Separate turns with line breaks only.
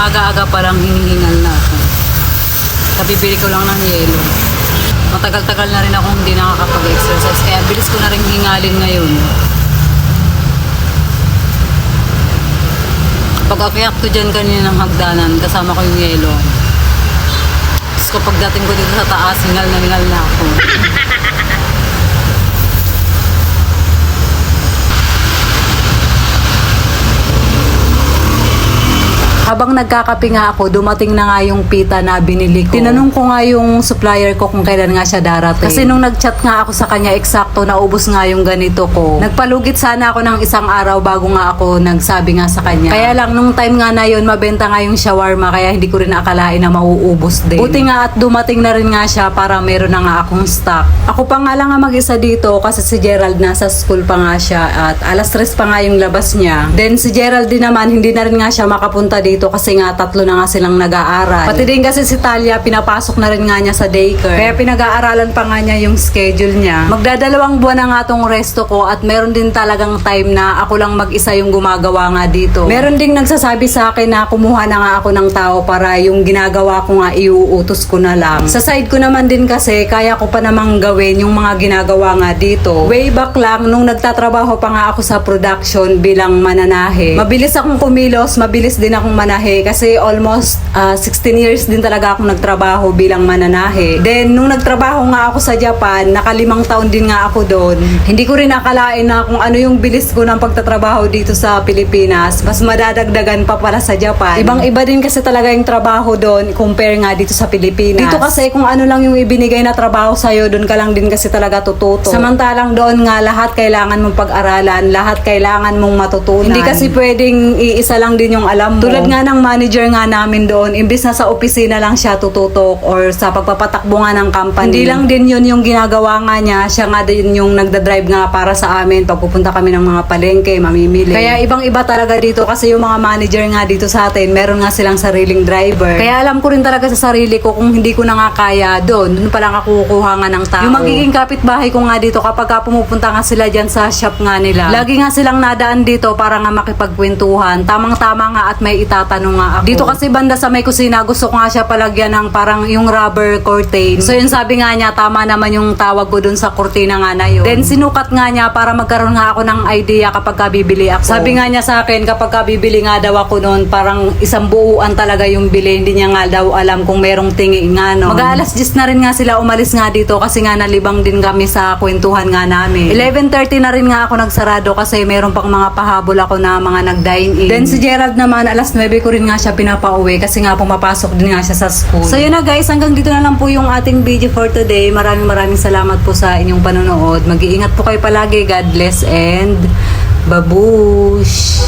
aga-aga pa lang hinihingal na ako. Kabibili ko lang ng yelo. Matagal-tagal na rin akong hindi nakakapag-exercise. Kaya bilis ko na rin hingalin ngayon. Pag akyat ko dyan kanina ng hagdanan, kasama ko yung yelo. Tapos kapag dating ko dito sa taas, hingal na hingal na ako. Habang nagkakape nga ako, dumating na nga yung pita na binili ko. Tinanong ko nga yung supplier ko kung kailan nga siya darating. Kasi nung nagchat nga ako sa kanya, eksakto naubos nga yung ganito ko. Nagpalugit sana ako ng isang araw bago nga ako nagsabi nga sa kanya. Kaya lang nung time nga na yun, mabenta nga yung shawarma kaya hindi ko rin akalain na mauubos din. Buti nga at dumating na rin nga siya para meron na nga akong stock. Ako pa nga lang nga mag-isa dito kasi si Gerald nasa school pa nga siya at alas tres pa nga yung labas niya. Then si Gerald din naman, hindi na rin nga siya makapunta dito kasi nga tatlo na nga silang nag-aaral. Pati din kasi si Talia, pinapasok na rin nga niya sa daycare. Kaya pinag-aaralan pa nga niya yung schedule niya. Magdadalawang buwan na nga tong resto ko at meron din talagang time na ako lang mag-isa yung gumagawa nga dito. Meron ding nagsasabi sa akin na kumuha na nga ako ng tao para yung ginagawa ko nga iuutos ko na lang. Sa side ko naman din kasi kaya ko pa namang gawin yung mga ginagawa nga dito. Way back lang nung nagtatrabaho pa nga ako sa production bilang mananahe. Mabilis akong kumilos, mabilis din akong manahe kasi almost ah, 16 years din talaga akong nagtrabaho bilang mananahe. Then nung nagtrabaho nga ako sa Japan, nakalimang taon din nga ako doon. Hindi ko rin akalain na kung ano yung bilis ko ng pagtatrabaho dito sa Pilipinas. Mas madadagdagan pa pala sa Japan. Ibang-iba din kasi talaga yung trabaho doon compare nga dito sa Pilipinas. Dito kasi kung ano lang yung ibinigay na trabaho sa'yo, doon ka lang din kasi talaga tututo. Samantalang doon nga lahat kailangan mong pag-aralan, lahat kailangan mong matutunan. Hindi kasi pwedeng iisa lang din yung alam mo. Tulad nga ng manager nga namin doon, imbis na sa opisina lang siya tututok or sa pagpapatakbo nga ng company. Hindi lang din yun yung ginagawa nga niya, siya nga din yung nagda-drive nga para sa amin pag pupunta kami ng mga palengke, mamimili. Kaya ibang-iba talaga dito kasi yung mga manager nga dito sa atin, meron nga silang sariling driver. Kaya alam ko rin talaga sa sarili ko kung hindi ko na nga kaya doon, doon pa lang ako kukuha nga ng tao. Yung magiging kapitbahay ko nga dito kapag ka pumupunta nga sila dyan sa shop nga nila. Lagi nga silang nadaan dito para nga makipagkwentuhan. Tamang-tama nga at may itatanong nga ako. Dito kasi banda sa may kusina, gusto ko nga siya palagyan ng parang yung rubber curtain. So yun sabi nga niya, tama naman yung tawag ko dun sa kurtina nga na yun. Then sinukat nga niya para magkaroon nga ako ng idea kapag ka bibili ako. Sabi nga niya sa akin, kapag ka bibili nga daw ako noon, parang isang buuan talaga yung bili. Hindi niya nga daw alam kung merong tingi nga no. Mag-aalas 10 na rin nga sila umalis nga dito kasi nga nalibang din kami sa kwentuhan nga namin. 11.30 na rin nga ako nagsarado kasi meron pang mga pahabol ako na mga nag-dine in. Then si Gerald naman, alas 9 ko rin nga siya pinapauwi kasi nga pumapasok din nga siya sa school. So yun na guys, hanggang dito na lang po yung ating video for today. Maraming maraming salamat po sa inyong panonood. Mag-iingat po kayo palagi. God bless and babush!